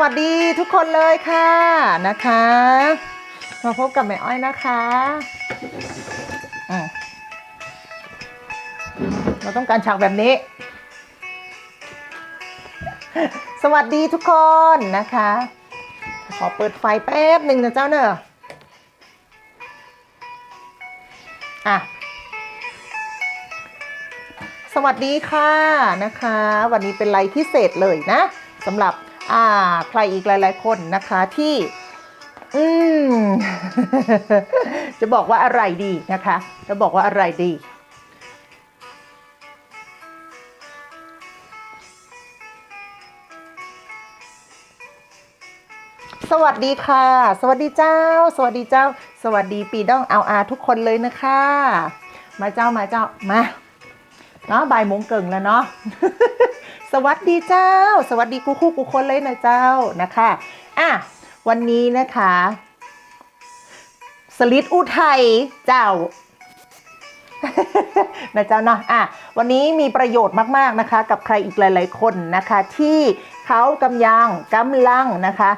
วัสดีทุกคนเลยค่ะนะคะ มาพบกับแม่อ้อยนะคะอืมเราต้องการฉากแบบนี้ สวัสดีทุกคนนะคะ ขอเปิดไฟแป๊บหนึ่งนะเจ้าเนอะอะสวัสดีค่ะนะคะ วันนี้เป็นไลฟ์พิเศษเลยนะสำหรับ อ่า ใครอีกหลายๆคนนะคะที่ อืม จะบอกว่าอะไรดีนะคะ จะบอกว่าอะไรดีสวัสดีค่ะ สวัสดีเจ้า สวัสดีเจ้า สวัสดีปีด้องเอาอาทุกคนเลยนะคะ มาเจ้ามาเจ้ามาเนาะบ่ายโมงเกิงแล้วเนาะ สวัสดีเจ้า สวัสดีกูคู่กูคนเลยนะเจ้านะคะอะวันนี้นะคะ สลิดอุทัยเจ้านะเจ้าเนาะอะวันนี้มีประโยชน์มากๆนะคะ กับใครอีกหลาย ๆ คนนะคะ ที่เขากำยังกำลังนะคะ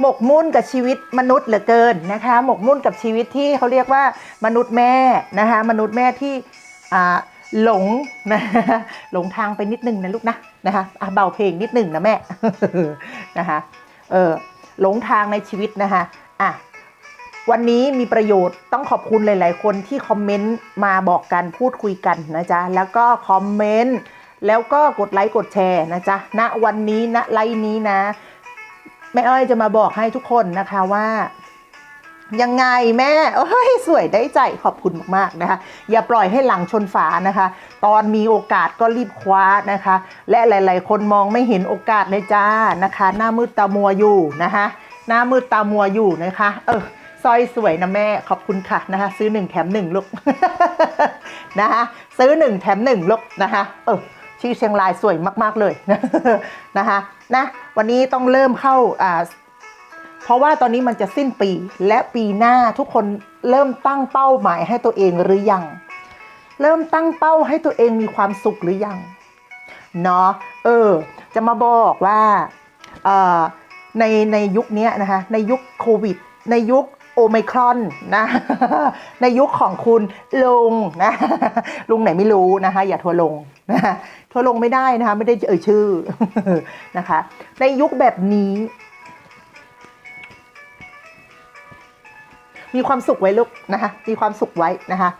หมกมุ่นกับชีวิตมนุษย์เหลือเกินนะคะ หมกมุ่นกับชีวิตที่เขาเรียกว่ามนุษย์แม่นะคะ มนุษย์แม่ที่อ่าหลงนะหลงทางไปนิดนึงนะลูกนะ นะคะอะเบาเพลงนิดนึงนะแม่นะคะเออหลงทางในชีวิตนะคะอะวันนี้มีประโยชน์ต้องขอบคุณหลาย ๆ คนที่คอมเมนต์มาบอกกันพูดคุยกันนะจ๊ะแล้วก็คอมเมนต์แล้วก็กดไลค์กดแชร์นะจ๊ะณวันนี้ณไลน์นี้นะแม่อ้อยจะมาบอกให้ทุกคนนะคะว่า ยังไงแม่โอ้ยสวยได้ใจขอบคุณมากๆนะคะ อย่าปล่อยให้หลังชนฝานะคะ ตอนมีโอกาสก็รีบคว้านะคะ และหลายๆ คนมองไม่เห็นโอกาสเลยจ้านะคะ หน้ามืดตามัวอยู่นะคะ หน้ามืดตามัวอยู่นะคะ เออสร้อยสวยนะแม่ขอบคุณค่ะนะคะ ซื้อหนึ่งแถมหนึ่งลูกนะคะซื้อหนึ่งแถมหนึ่งลูกนะคะ เออชื่อเชียงรายสวยมากๆเลยนะคะนะวันนี้ต้องเริ่มเข้าอ่า เพราะว่าตอนนี้มันจะสิ้นปี และปีหน้าทุกคนเริ่มตั้งเป้าหมายให้ตัวเองหรือยัง เริ่มตั้งเป้าให้ตัวเองมีความสุขหรือยังเนาะเออ จะมาบอกว่าออในในยุคนี้นะคะ ในยุคโควิด ในยุคโอไมครอนนะ ในยุคของคุณลุงนะลุงไหนไม่รู้นะคะ อย่าทัวลงนะทัวลงไม่ได้นะคะ ไม่ได้เอ่ยชื่อนะคะ ในยุคแบบนี้ มีความสุขไว้ลูกนะคะ มีความสุขไว้นะคะ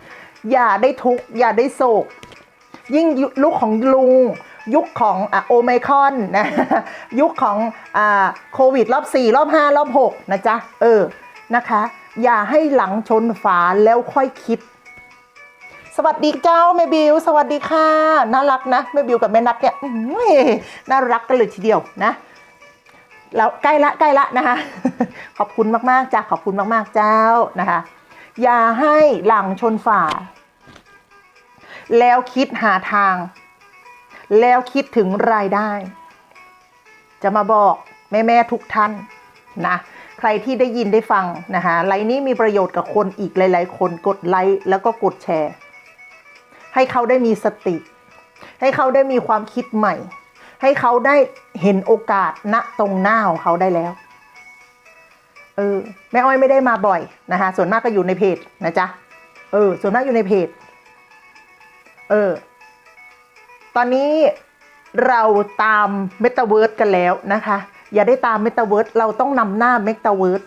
อย่าได้ทุกข์อย่าได้โศก ยิ่งยุลุคของลุง ยุคของโอไมคอนนะยุคของโควิดรอบ 4 รอบ 5 รอบ 6 นะจ๊ะ เออนะคะ อย่าให้หลังชนฝาแล้วค่อยคิด สวัสดีเจ้าแม่บิว สวัสดีค่ะ น่ารักนะแม่บิวกับแม่นัทเนี่ยน่ารักกันเลยทีเดียวนะ แล้วใกล้ละใกล้ละนะคะ ขอบคุณมากๆจ้าขอบคุณมากๆเจ้านะคะ อย่าให้หลังชนฝาแล้วคิดหาทาง แล้วคิดถึงรายได้ จะมาบอกแม่ๆทุกท่านนะใครที่ได้ยินได้ฟังนะคะไลน์นี้มีประโยชน์กับคนอีกหลาย ๆ คนกดไลค์แล้วก็กดแชร์ ให้เขาได้มีสติ ให้เขาได้มีความคิดใหม่ ให้เขาได้เห็นโอกาสณตรงหน้าของเขาได้แล้วเออแม่อ้อยไม่ได้มาบ่อยนะคะ ส่วนมากก็อยู่ในเพจนะจ๊ะเออ ส่วนมากอยู่ในเพจเออ ตอนนี้เราตามเมตาเวิร์สกันแล้วนะคะ อย่าได้ตามเมตาเวิร์สเราต้องนำหน้าเมตาเวิร์ส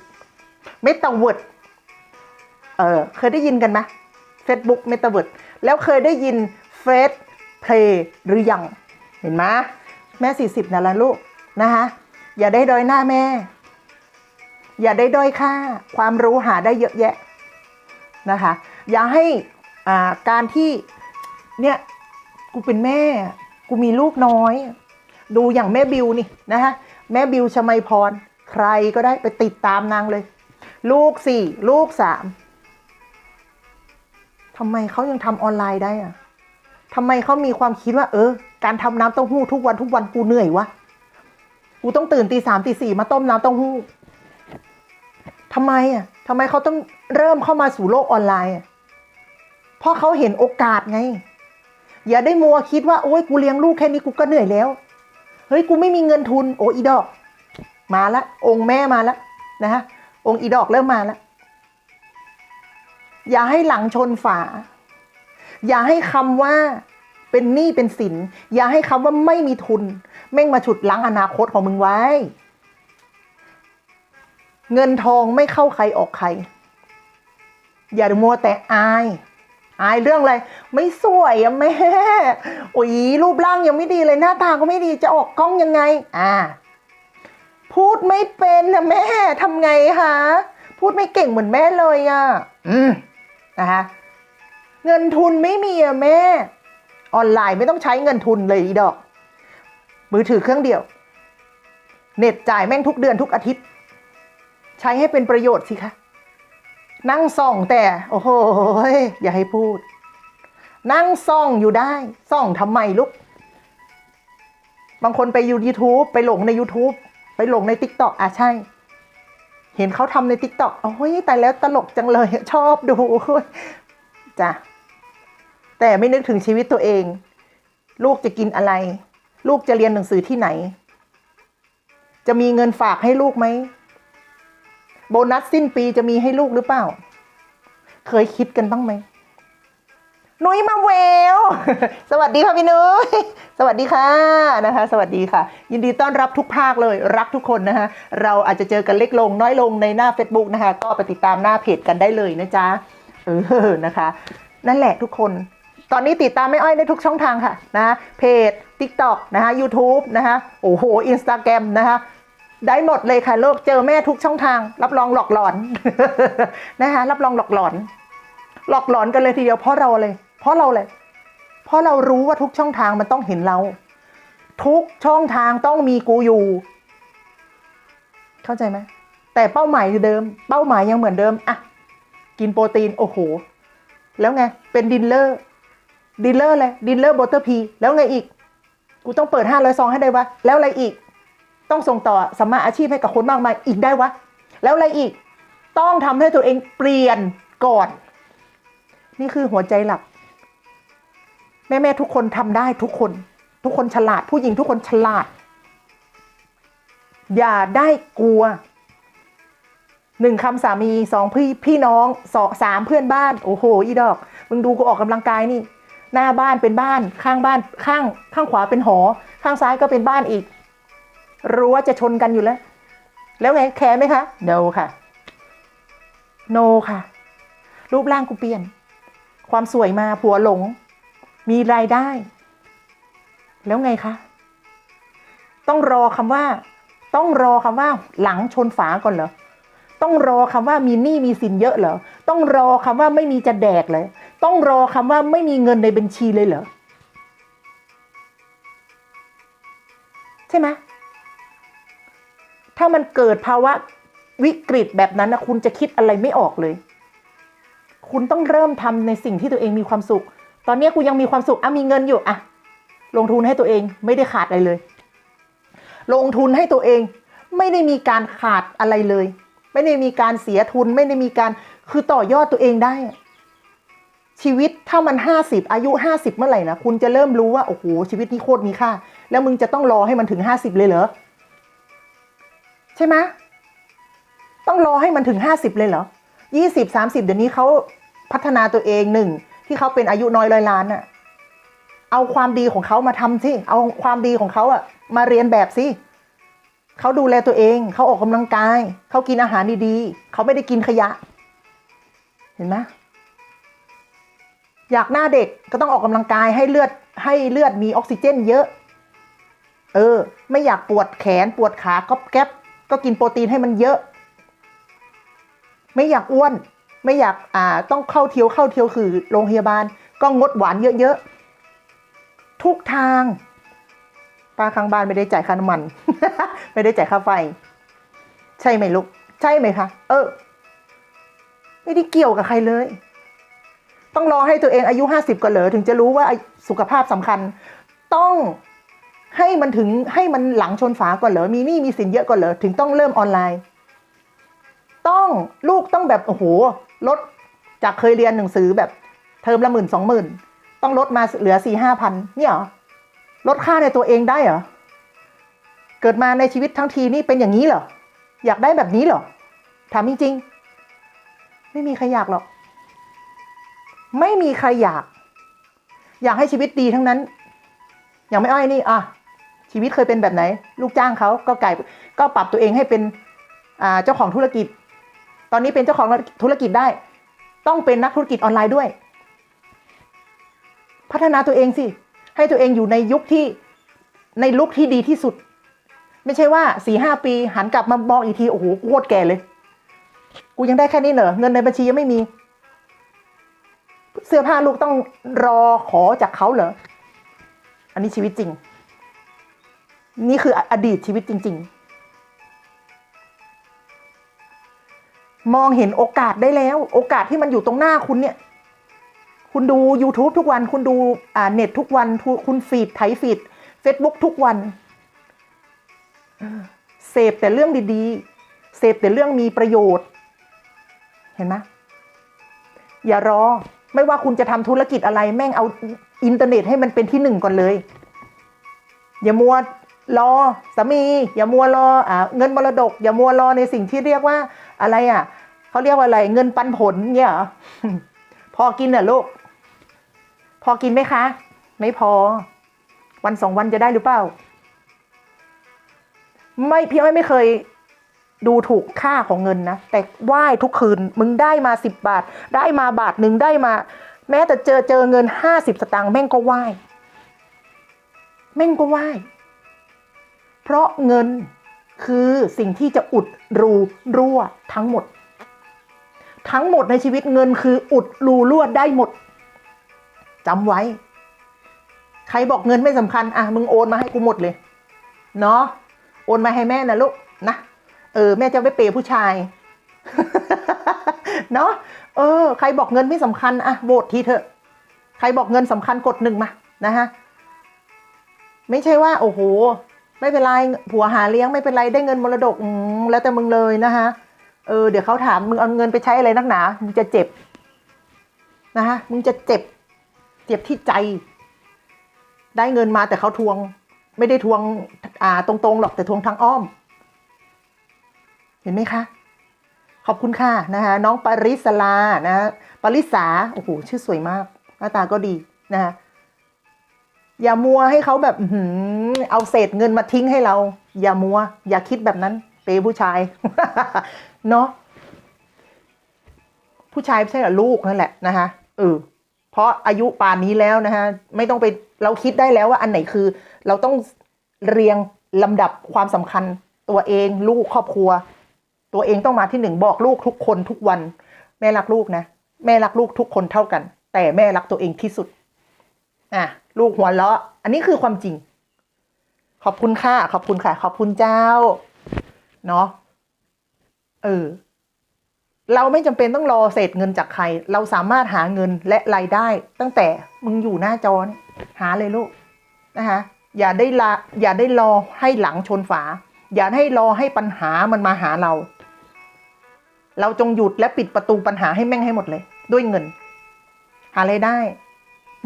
เมตาเวิร์สเออเคยได้ยินกันไหม Facebook เมตาเวิร์สแล้วเคยได้ยินเฟสเพลย์หรือยัง เห็นไหม แม่สี่สิบนะละลูกนะคะ อย่าได้ด้อยหน้าแม่ อย่าได้ด้อยค่า ความรู้หาได้เยอะแยะนะคะ อย่าให้อ่าการที่เนี่ยกูเป็นแม่ กูมีลูกน้อย ดูอย่างแม่บิวนี่นะคะแม่บิวชมัยพร ใครก็ได้ไปติดตามนางเลย ลูกสี่ลูกสามทำไมเขายังทำออนไลน์ได้อะ ทำไมเขามีความคิดว่า เออ การทำน้ำเต้าหู้ทุกวันทุกวันกูเหนื่อยวะกูต้องตื่นตีสามตีสี่มาต้มน้ำเต้าหู้ทำไมอะทำไมเขาต้องเริ่มเข้ามาสู่โลกออนไลน์เพราะเขาเห็นโอกาสไง อย่าได้มัวคิดว่า โอ้ยกูเลี้ยงลูกแค่นี้กูก็เหนื่อยแล้ว เฮ้ยกูไม่มีเงินทุน โอ้อีดอก มาละ องค์แม่มาละนะฮะองค์อีดอกเริ่มมาละอย่าให้หลังชนฝา อย่าให้คำว่าเป็นหนี้เป็นสิน อย่าให้คำว่าไม่มีทุน แม่งมาฉุดล้างอนาคตของมึงไว้ เงินทองไม่เข้าใครออกใคร อย่ามัวแต่อาย อายเรื่องอะไร ไม่สวยอะแม่โอ้ยรูปร่างยังไม่ดีเลยหน้าตาก็ไม่ดีจะออกกล้องยังไง อ่า พูดไม่เป็นนะแม่ทำไงคะพูดไม่เก่งเหมือนแม่เลยอะอืมนะคะ เงินทุนไม่มีอะแม่ ออนไลน์ไม่ต้องใช้เงินทุนเลยอีดอก มือถือเครื่องเดียว เน็ตจ่ายแม่งทุกเดือนทุกอาทิตย์ ใช้ให้เป็นประโยชน์สิคะ นั่งส่องแต่ โอ้โหอย่าให้พูด นั่งส่องอยู่ได้ส่องทำไมลูก บางคนไปยูทูบไปหลงใน YouTube ไปหลงใน t ิ k t o k อะใช่เห็นเขาทำใน t ิ k t o k โอ้ยแต่แล้วตลกจังเลย ชอบดูจ้ะ แต่ไม่นึกถึงชีวิตตัวเอง ลูกจะกินอะไร ลูกจะเรียนหนังสือที่ไหน จะมีเงินฝากให้ลูกไหม โบนัสสิ้นปีจะมีให้ลูกหรือเปล่า เคยคิดกันบ้างไหมนุ้ยมาแววสวัสดีค่ะพี่นุ้ย สวัสดีค่ะนะคะ สวัสดีค่ะ ยินดีต้อนรับทุกภาคเลย รักทุกคนนะคะ เราอาจจะเจอกันเล็กลงน้อยลงในหน้า Facebook นะคะ ก็ไปติดตามหน้าเพจกันได้เลยนะจ๊ะ เออ นะคะ นั่นแหละทุกคน ตอนนี้ติดตามไม่อ้อยได้ทุกช่องทางค่ะนะเพจ TikTok นะคะ YouTube นะคะโอ้โห Instagram นะคะได้หมดเลยค่ะโลกเจอแม่ทุกช่องทาง รับรองหลอกหลอนนะคะรับรองหลอกหลอน หลอกหลอนกันเลยทีเดียวเพราะเราเลย เพราะเราเลย เพราะเรารู้ว่าทุกช่องทางมันต้องเห็นเรา ทุกช่องทางต้องมีกูอยู่ เข้าใจไหมแต่เป้าหมายคือเดิม เป้าหมายยังเหมือนเดิมอะกินโปรตีนโอ้โห แล้วไงเป็นดินเลอร์ ดินเลอร์เลยดินเลอร์บอเตอร์พีแล้วไงอีก กูต้องเปิดห้าร้อยซองให้ได้วะ แล้วอะไรอีก ต้องส่งต่อสัมมาอาชีพให้กับคนมากมายอีกได้วะ แล้วอะไรอีก ต้องทำให้ตัวเองเปลี่ยนก่อน นี่คือหัวใจหลัก แม่แม่ทุกคนทำได้ทุกคน ทุกคนฉลาด ผู้หญิงทุกคนฉลาด อย่าได้กลัวหนึ่งคำสามีสองพี่พี่น้องสองสามเพื่อนบ้าน โอ้โห อีดอก มึงดูกูออกกำลังกายนี่ หน้าบ้านเป็นบ้าน ข้างบ้านข้างข้างขวาเป็นหอ ข้างซ้ายก็เป็นบ้านอีกรั้วจะชนกันอยู่แล้ว แล้วไงแคร์ไหมคะ no ค่ะ no ค่ะ รูปร่างกูเปลี่ยน ความสวยมาผัวหลง มีรายได้ แล้วไงคะต้องรอคำว่า ต้องรอคำว่าหลังชนฝาก่อนเหรอ ต้องรอคำว่ามีหนี้มีสินเยอะเหรอ ต้องรอคำว่าไม่มีจะแดกเลย ต้องรอคำว่าไม่มีเงินในบัญชีเลยเหรอ ใช่ไหมถ้ามันเกิดภาวะวิกฤตแบบนั้นนะคุณจะคิดอะไรไม่ออกเลย คุณต้องเริ่มทำในสิ่งที่ตัวเองมีความสุข ตอนนี้กูยังมีความสุขอะมีเงินอยู่อะ ลงทุนให้ตัวเองไม่ได้ขาดอะไรเลย ลงทุนให้ตัวเองไม่ได้มีการขาดอะไรเลย ไม่ได้มีการเสียทุนไม่ได้มีการคือต่อยอดตัวเองได้ ชีวิตถ้ามันห้าสิบอายุห้าสิบเมื่อไหร่นะคุณจะเริ่มรู้ว่าโอ้โหชีวิตนี้โคตรมีค่า แล้วมึงจะต้องรอให้มันถึงห้าสิบเลยเหรอใช่ไหมต้องรอให้มันถึงห้าสิบเลยเหรอยี่สิบสามสิบเดี๋ยวนี้เขาพัฒนาตัวเองหนึ่งที่เขาเป็นอายุน้อยร้อยล้านน่ะเอาความดีของเขามาทำสิเอาความดีของเขาอะมาเรียนแบบสิ เขาดูแลตัวเอง เขาออกกำลังกาย เขากินอาหารดีๆ เขาไม่ได้กินขยะ เห็นไหมอยากหน้าเด็กก็ต้องออกกำลังกายให้เลือดให้เลือดมีออกซิเจน เยอะ เออ ไม่อยากปวดแขนปวดขาก็แก๊บก็กินโปรตีนให้มันเยอะ ไม่อยากอ้วน ไม่อยากอ่าต้องเข้าเที่ยวเข้าเที่ยวคือโรงพยาบาล ก็งดหวานเยอะๆทุกทาง ป้าข้างบ้านไม่ได้จ่ายค่าน้ำมัน ไม่ได้จ่ายค่าไฟ ใช่ไหมลูก ใช่ไหมคะ เออ ไม่ได้เกี่ยวกับใครเลย ต้องรอให้ตัวเองอายุห้าสิบก่อนเหรอถึงจะรู้ว่าสุขภาพสำคัญ ต้องให้มันถึงให้มันหลังชนฝาก่อนเหรอ มีหนี้มีสินเยอะก่อนเหรอ ถึงต้องเริ่มออนไลน์ ต้องลูกต้องแบบโอ้โหลดจากเคยเรียนหนังสือแบบเทอมละหมื่นสองหมื่นต้องลดมาเหลือสี่ห้าพันเนี่ยเหรอ ลดค่าในตัวเองได้เหรอ เกิดมาในชีวิตทั้งทีนี่เป็นอย่างนี้เหรอ อยากได้แบบนี้เหรอ ถามจริงๆ ไม่มีใครอยากหรอก ไม่มีใครอยาก อยากให้ชีวิตดีทั้งนั้น อย่างไม่อ้อยนี่อะชีวิตเคยเป็นแบบไหน ลูกจ้างเขาก็ไก่ก็ปรับตัวเองให้เป็นเจ้าของธุรกิจ ตอนนี้เป็นเจ้าของธุรกิจได้ ต้องเป็นนักธุรกิจออนไลน์ด้วย พัฒนาตัวเองสิ ให้ตัวเองอยู่ในยุคที่ในลุคที่ดีที่สุด ไม่ใช่ว่าสี่ห้าปีหันกลับมามองอีกทีโอ้โหโคตรแก่เลย กูยังได้แค่นี้เหรอเงินในบัญชียังไม่มี เสื้อผ้าลูกต้องรอขอจากเขาเหรออันนี้ชีวิตจริง นี่คืออดีตชีวิตจริง ๆ มองเห็นโอกาสได้แล้ว โอกาสที่มันอยู่ตรงหน้าคุณเนี่ย คุณดู YouTube ทุกวันคุณดูอ่าเน็ตทุกวันคุณฟีดไถฟีด Facebook ทุกวันเสพแต่เรื่องดีๆเสพแต่เรื่องมีประโยชน์ เห็นไหมอย่ารอ ไม่ว่าคุณจะทำธุรกิจอะไร แม่งเอาอินเทอร์เน็ตให้มันเป็นที่หนึ่งก่อนเลย อย่ามัวรอสามี อย่ามัวรออ่าเงินมรดก อย่ามัวรอในสิ่งที่เรียกว่าอะไรอะเขาเรียกว่าอะไร เงินปันผลเนี่ยหรอพอกินเหรอลูก อกินไหมคะ ไม่พอ วันสองวันจะได้หรือเปล่า ไม่พี่อ้อยไม่เคยดูถูกค่าของเงินนะ แต่ไหว้ทุกคืน มึงได้มาสิบบาท ได้มาบาทหนึ่งได้มา แม้แต่เจอเจอเงินห้าสิบสตางค์แม่งก็ไหว้แม่งก็ไหว้เพราะเงินคือสิ่งที่จะอุดรูรั่วทั้งหมด ทั้งหมดในชีวิตเงินคืออุดรูรั่วได้หมด จำไว้ ใครบอกเงินไม่สำคัญ อะ มึงโอนมาให้กูหมดเลย เนาะโอนมาให้แม่นะลูกนะ เออ แม่จะไปเปย์ผู้ชาย เนาะเออ ใครบอกเงินไม่สำคัญ อะโหวตทีเถอะ ใครบอกเงินสำคัญกดหนึ่งมานะฮะไม่ใช่ว่า โอ้โห ไม่เป็นไรผัวหาเลี้ยงไม่เป็นไรได้เงินมรดกอืแล้วแต่มึงเลยนะคะเออเดี๋ยวเขาถามมึงเอาเงินไปใช้อะไรนักหนา มึงจะเจ็บนะคะมึงจะเจ็บ เจ็บที่ใจ ได้เงินมาแต่เขาทวง ไม่ได้ทวงอ่าตรงๆหรอกแต่ทวงทางอ้อม เห็นไหมคะ ขอบคุณค่ะนะคะน้องปริศลานะปริสาโอ้โหชื่อสวยมากหน้าตาก็ดีนะคะอย่ามัวให้เขาแบบเอาเศษเงินมาทิ้งให้เรา อย่ามัว อย่าคิดแบบนั้น เปย์ผู้ชาย เนาะผู้ชายไม่ใช่หรอลูกนั่นแหละนะคะเออ เพราะอายุป่านนี้แล้วนะคะไม่ต้องไปเราคิดได้แล้วว่าอันไหนคือ เราต้องเรียงลำดับความสำคัญตัวเองลูกครอบครัว ตัวเองต้องมาที่หนึ่งบอกลูกทุกคนทุกวัน แม่รักลูกนะ แม่รักลูกทุกคนเท่ากัน แต่แม่รักตัวเองที่สุดอะลูกหัวเราะ อันนี้คือความจริง ขอบคุณค่ะ ขอบคุณค่ะ ขอบคุณเจ้า เนาะเออ เราไม่จำเป็นต้องรอเศษเงินจากใคร เราสามารถหาเงินและรายได้ ตั้งแต่มึงอยู่หน้าจอนี่หาเลยลูกนะคะอย่าได้ละอย่าได้รอให้หลังชนฝา อย่าให้รอให้ปัญหามันมาหาเรา เราจงหยุดและปิดประตูปัญหาให้แม่งให้หมดเลย ด้วยเงิน หาไรายได้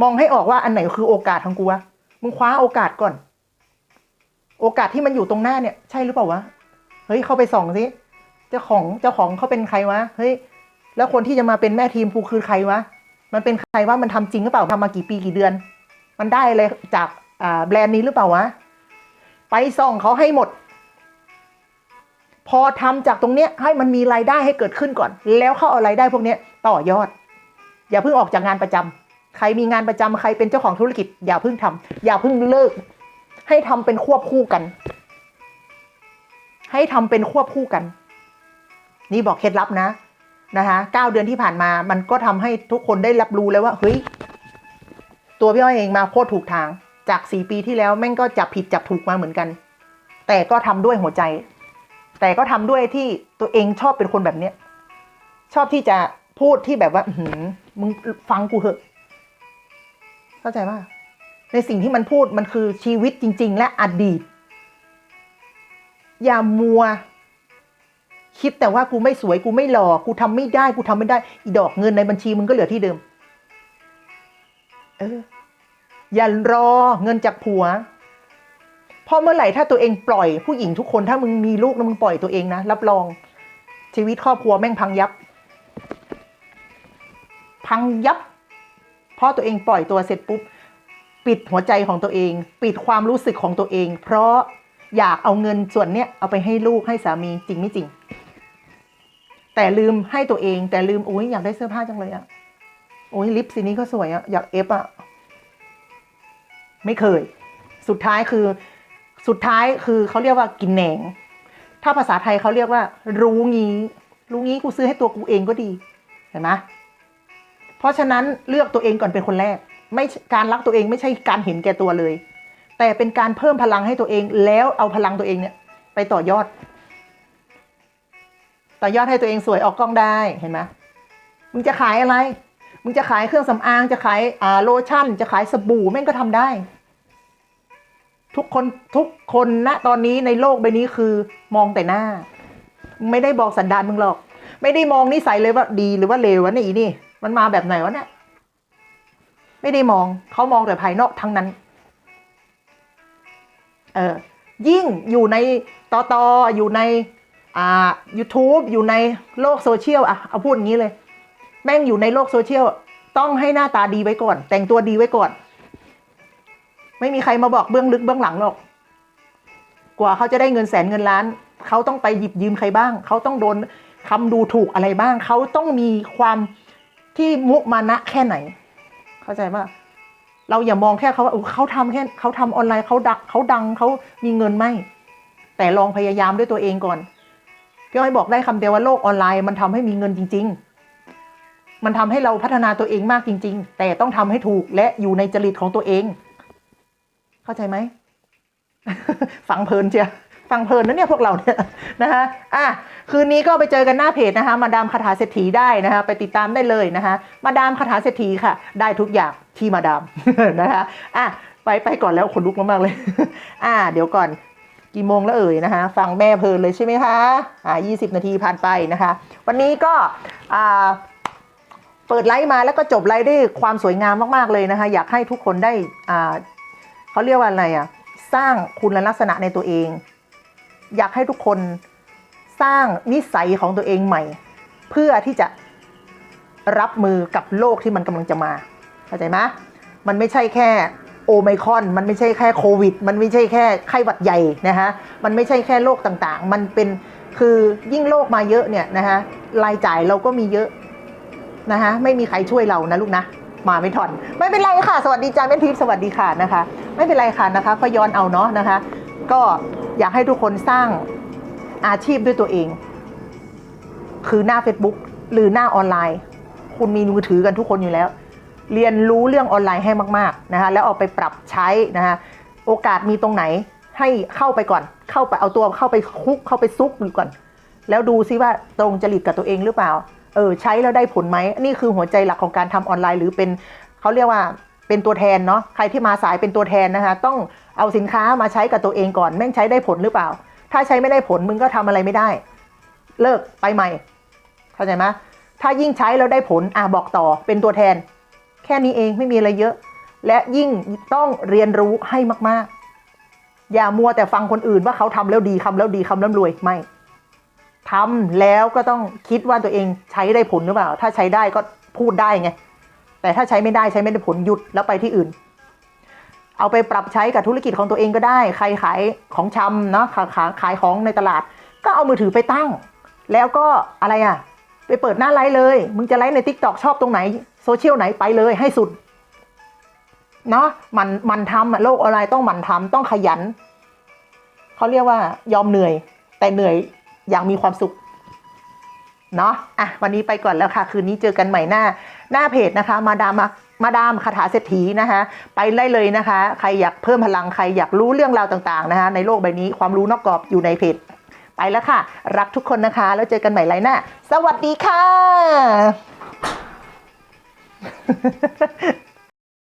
มองให้ออกว่าอันไหนคือโอกาสของกูวะมึงคว้าโอกาสก่อน โอกาสที่มันอยู่ตรงหน้าเนี่ย ใช่หรือเปล่าวะเฮ้ยเข้าไปส่องสิ จ้าของเจ้าของเขาเป็นใครวะเฮ้ยแล้วคนที่จะมาเป็นแม่ทีมกูคือใครวะมันเป็นใครว่ามันทำจริงหรือเปล่าทำมากี่ปีกี่เดือน มันได้อะไรจากแบรนด์นี้หรือเปล่าวะไปส่องเขาให้หมด พอทำจากตรงเนี้ยให้มันมีรายได้ให้เกิดขึ้นก่อน แล้วเขาเอารายได้พวกเนี้ยต่อยอด อย่าเพิ่งออกจากงานประจำใครมีงานประจำใครเป็นเจ้าของธุรกิจ อย่าเพิ่งทำอย่าเพิ่งเลิก ให้ทำเป็นควบคู่กัน ให้ทำเป็นควบคู่กัน นี่บอกเคล็ดลับนะนะคะเก้าเดือนที่ผ่านมา มันก็ทำให้ทุกคนได้รับรู้แล้วว่า เฮ้ย ตัวพี่อ้อยเองมาโคตรถูกทาง จากสี่ปีที่แล้วแม่งก็จับผิดจับถูกมาเหมือนกัน แต่ก็ทำด้วยหัวใจ แต่ก็ทำด้วยที่ตัวเองชอบเป็นคนแบบเนี้ย ชอบที่จะพูดที่แบบว่าหือมึงฟังกูเหอะ เข้าใจป่ะในสิ่งที่มันพูดมันคือชีวิตจริง ๆ และอดีต อย่ามัว คิดแต่ว่ากูไม่สวยกูไม่หล่อกูทำไม่ได้กูทำไม่ได้ อีดอกเงินในบัญชีมึงก็เหลือที่เดิม เออ อย่ารอเงินจากผัวเพราะเมื่อไหร่ถ้าตัวเองปล่อยผู้หญิงทุกคนถ้ามึงมีลูกแล้วมึงปล่อยตัวเองนะรับรอง ชีวิตครอบครัวแม่งพังยับ พังยับเพราะตัวเองปล่อยตัวเสร็จปุ๊บ ปิดหัวใจของตัวเอง ปิดความรู้สึกของตัวเอง เพราะอยากเอาเงินส่วนเนี้ยเอาไปให้ลูกให้สามีจริงไม่จริง แต่ลืมให้ตัวเอง แต่ลืมโอ้ยอยากได้เสื้อผ้าจังเลยอะโอ้ยลิปสีนี้ก็สวยอะอยากเอฟอะไม่เคย สุดท้ายคือ สุดท้ายคือเขาเรียกว่ากินแหนง ถ้าภาษาไทยเขาเรียกว่า รู้งี้ รู้งี้กูซื้อให้ตัวกูเองก็ดี เห็นไหมเพราะฉะนั้นเลือกตัวเองก่อนเป็นคนแรก ไม่การรักตัวเองไม่ใช่การเห็นแก่ตัวเลย แต่เป็นการเพิ่มพลังให้ตัวเองแล้วเอาพลังตัวเองเนี่ย ไปต่อยอด ต่อยอดให้ตัวเองสวยออกกล้องได้เห็นไหมมึงจะขายอะไร มึงจะขายเครื่องสำอางจะขายอ่าโลชั่น จะขายสบู่แม่งก็ทำได้ ทุกคนทุกคนณตอนนี้ในโลกใบนี้คือมองแต่หน้า ไม่ได้บอกสันดานมึงหรอก ไม่ได้มองนิสัยเลยว่าดีหรือว่าเลววะเนี่ยอีนี่ มันมาแบบไหนวะเนี่ยไม่ได้มองเขามองแต่ภายนอกทั้งนั้น เออยิ่งอยู่ในตอตออยู่ใน อ่า YouTube อยู่ในโลกโซเชียลอะเอาพูดอย่างนี้เลย แม่งอยู่ในโลกโซเชียลต้องให้หน้าตาดีไว้ก่อน แต่งตัวดีไว้ก่อน ไม่มีใครมาบอกเบื้องลึกเบื้องหลังหรอก กว่าเขาจะได้เงินแสนเงินล้าน เขาต้องไปหยิบยืมใครบ้าง เขาต้องโดนคำดูถูกอะไรบ้าง เขาต้องมีความที่มุมานะแค่ไหน เข้าใจป่ะเราอย่ามองแค่เขาว่าเขาทำแค่เขาทำออนไลน์เขาดังเขาดังเขามีเงินไหมแต่ลองพยายามด้วยตัวเองก่อน พี่อ้อยบอกได้คำเดียวว่าโลกออนไลน์ มันทำให้มีเงินจริง ๆ มันทำให้เราพัฒนาตัวเองมากจริง ๆ แต่ต้องทำให้ถูกและอยู่ในจริตของตัวเอง เข้าใจไหมฟังเพลินเชียวฟังเพลินนะเนี่ยพวกเราเนี่ยนะคะอะคืนนี้ก็ไปเจอกันหน้าเพจนะคะ มาดามคาถาเศรษฐีได้นะคะ ไปติดตามได้เลยนะคะ มาดามคาถาเศรษฐีค่ะ ได้ทุกอย่างที่มาดามนะคะอะไปไปก่อนแล้วขนลุกมากๆเลย อะเดี๋ยวก่อน กี่โมงแล้วเอ่ยนะคะ ฟังแม่เพลินเลยใช่ไหมคะอ่า20นาทีผ่านไปนะคะ วันนี้ก็อ่าเปิดไลฟ์มาแล้วก็จบไลฟ์ด้วยความสวยงามมากๆเลยนะคะ อยากให้ทุกคนได้อ่าเขาเรียกว่าอะไรอะสร้างคุณลักษณะในตัวเอง อยากให้ทุกคนสร้างนิสัยของตัวเองใหม่ เพื่อที่จะรับมือกับโลกที่มันกำลังจะมา เข้าใจไหมมันไม่ใช่แค่ โอไมคอนมันไม่ใช่แค่โควิด มันไม่ใช่แค่ไข้หวัดใหญ่นะคะมันไม่ใช่แค่โรคต่างๆ มันเป็นคือยิ่งโลกมาเยอะเนี่ยนะคะรายจ่ายเราก็มีเยอะนะคะไม่มีใครช่วยเรานะลูกนะมาไม่ถอนไม่เป็นไรค่ะ สวัสดีจ้าแม่ทิพย์สวัสดีค่ะนะคะ ไม่เป็นไรค่ะนะคะก็ย้อนเอาเนาะนะคะ ก็อยากให้ทุกคนสร้างอาชีพด้วยตัวเอง คือหน้า Facebook หรือหน้าออนไลน์ คุณมีมือถือกันทุกคนอยู่แล้ว เรียนรู้เรื่องออนไลน์ให้มากๆนะคะแล้วเอาไปปรับใช้นะคะโอกาสมีตรงไหนให้เข้าไปก่อน เข้าไปเอาตัวเข้าไปคุกเข้าไปซุกดูก่อน แล้วดูซิว่าตรงจริตกับตัวเองหรือเปล่าเออใช้แล้วได้ผลไหมนี่คือหัวใจหลักของการทำออนไลน์ หรือเป็นเขาเรียกว่าเป็นตัวแทนเนาะใครที่มาสายเป็นตัวแทนนะคะต้องเอาสินค้ามาใช้กับตัวเองก่อน แม่งใช้ได้ผลหรือเปล่า ถ้าใช้ไม่ได้ผลมึงก็ทำอะไรไม่ได้ เลิกไปใหม่ เข้าใจไหมถ้ายิ่งใช้แล้วได้ผลอะบอกต่อเป็นตัวแทน แค่นี้เองไม่มีอะไรเยอะ และยิ่งต้องเรียนรู้ให้มากๆ อย่ามัวแต่ฟังคนอื่นว่าเขาทำแล้วดีคำแล้วดีคำแล้วรวยไม่ทำแล้วก็ต้องคิดว่าตัวเองใช้ได้ผลหรือเปล่า ถ้าใช้ได้ก็พูดได้ไง แต่ถ้าใช้ไม่ได้ใช้ไม่ได้ผลหยุดแล้วไปที่อื่น เอาไปปรับใช้กับธุรกิจของตัวเองก็ได้ ใครขายของชำเนาะขายขายขายของในตลาด ก็เอามือถือไปตั้ง แล้วก็อะไรอะ ไปเปิดหน้าไลฟ์เลย มึงจะไลฟ์ในทิกตอกชอบตรงไหน โซเชียลไหนไปเลยให้สุด เนาะมันมันทำอะโลกออนไลน์ต้องมันทำต้องขยัน เขาเรียกว่ายอมเหนื่อย แต่เหนื่อยอย่างมีความสุข เนาะอะ วันนี้ไปก่อนแล้วค่ะ คืนนี้เจอกันใหม่หน้า หน้าเพจนะคะ มาดามมาดามคาถาเศรษฐีนะคะ ไปได้เลยนะคะ ใครอยากเพิ่มพลังใครอยากรู้เรื่องราวต่าง ๆ นะคะในโลกใบนี้ความรู้นอกกรอบอยู่ในเพจ ไปแล้วค่ะ รักทุกคนนะคะ แล้วเจอกันใหม่ไรหน้า สวัสดีค่ะ